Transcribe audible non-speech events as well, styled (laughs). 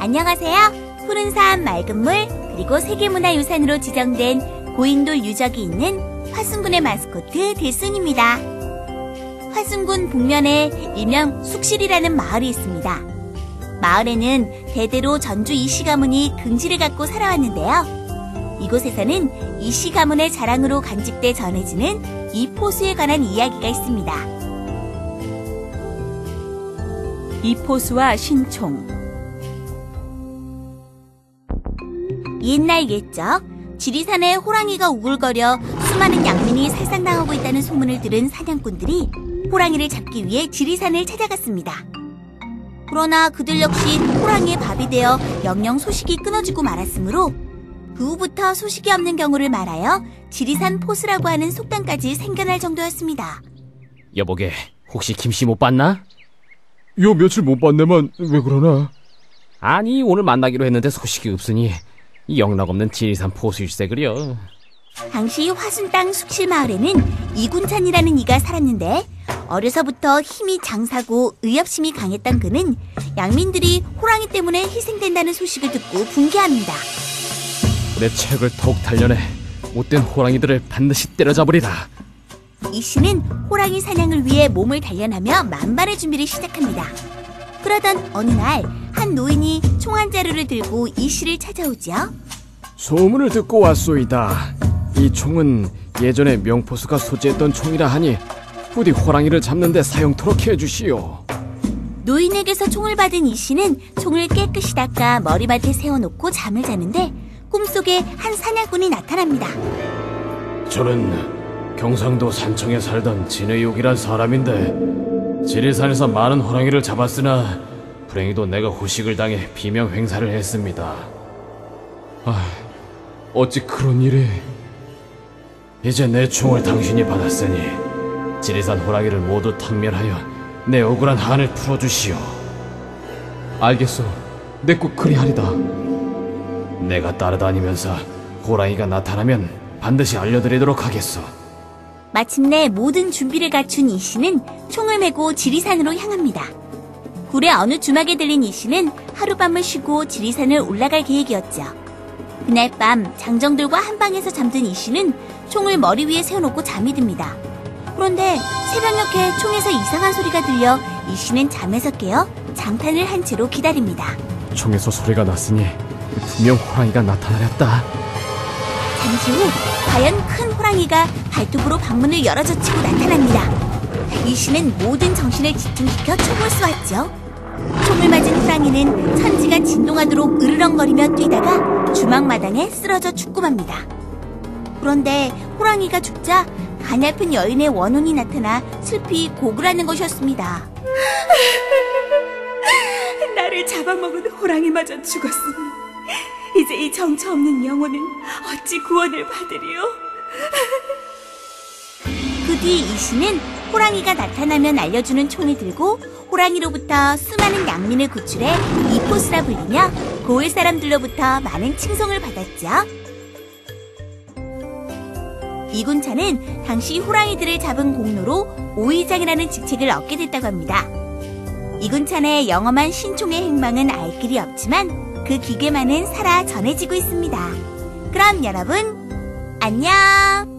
안녕하세요. 푸른산 맑은 물 그리고 세계문화유산으로 지정된 고인돌 유적이 있는 화순군의 마스코트 대순입니다. 화순군 북면에 일명 숙실이라는 마을이 있습니다. 마을에는 대대로 전주 이씨 가문이 긍지를 갖고 살아왔는데요. 이곳에서는 이씨 가문의 자랑으로 간직돼 전해지는 이 포수에 관한 이야기가 있습니다. 이 포수와 신총 옛날 옛적 지리산에 호랑이가 우글거려 수많은 양민이 살상당하고 있다는 소문을 들은 사냥꾼들이 호랑이를 잡기 위해 지리산을 찾아갔습니다. 그러나 그들 역시 호랑이의 밥이 되어 영영 소식이 끊어지고 말았으므로 그 후부터 소식이 없는 경우를 말하여 지리산 포수라고 하는 속담까지 생겨날 정도였습니다. 여보게 혹시 김씨 못 봤나? 요 며칠 못 봤네만 왜 그러나? 아니 오늘 만나기로 했는데 소식이 없으니 영락 없는 지리산 포수일세 그려 당시 화순 땅 숙실마을에는 이군찬이라는 이가 살았는데 어려서부터 힘이 장사고 의협심이 강했던 그는 양민들이 호랑이 때문에 희생된다는 소식을 듣고 분개합니다. 내 책을 더욱 단련해 못된 호랑이들을 반드시 때려잡으리라 이 씨는 호랑이 사냥을 위해 몸을 단련하며 만반의 준비를 시작합니다. 그러던 어느 날 한 노인이 총 한 자루를 들고 이 씨를 찾아오죠. 소문을 듣고 왔소이다. 이 총은 예전에 명포수가 소지했던 총이라 하니 부디 호랑이를 잡는데 사용토록 해주시오. 노인에게서 총을 받은 이 씨는 총을 깨끗이 닦아 머리맡에 세워놓고 잠을 자는데 꿈속에 한 사냥꾼이 나타납니다. 저는 경상도 산청에 살던 진의욕이란 사람인데 지리산에서 많은 호랑이를 잡았으나 불행히도 내가 후식을 당해 비명 행사를 했습니다. 아, 어찌 그런 일이? 이제 내 총을 당신이 받았으니 지리산 호랑이를 모두 탕멸하여 내 억울한 한을 풀어주시오. 알겠소. 내꼭 그리하리다. 내가 따라다니면서 호랑이가 나타나면 반드시 알려드리도록 하겠소. 마침내 모든 준비를 갖춘 이 씨는 총을 메고 지리산으로 향합니다. 굴의 어느 주막에 들린 이 씨는 하룻밤을 쉬고 지리산을 올라갈 계획이었죠. 그날 밤 장정들과 한 방에서 잠든 이 씨는 총을 머리 위에 세워놓고 잠이 듭니다. 그런데 새벽녘에 총에서 이상한 소리가 들려 이 씨는 잠에서 깨어 장탄을 한 채로 기다립니다. 총에서 소리가 났으니 분명 호랑이가 나타나렸다. 잠시 후 과연 큰 호랑이가 발톱으로 방문을 열어젖히고 나타납니다. 이 씨는 모든 정신을 집중시켜 총을 쏘았죠. 총을 맞은 호랑이는 천지가 진동하도록 으르렁거리며 뛰다가 주막 마당에 쓰러져 죽고 맙니다. 그런데 호랑이가 죽자 가냘픈 여인의 원혼이 나타나 슬피 고글하는 것이었습니다. (laughs) 나를 잡아먹은 호랑이마저 죽었으니 이제 이 정처 없는 영혼은 어찌 구원을 받으리요? (laughs) 그 뒤 이 씨는 호랑이가 나타나면 알려주는 총을 들고 호랑이로부터 수많은 양민을 구출해 이포스라 불리며 고을 사람들로부터 많은 칭송을 받았죠. 이군차는 당시 호랑이들을 잡은 공로로 오의장이라는 직책을 얻게 됐다고 합니다. 이군찬의 영험한 신총의 행방은 알 길이 없지만 그 기계만은 살아 전해지고 있습니다. 그럼 여러분, 안녕!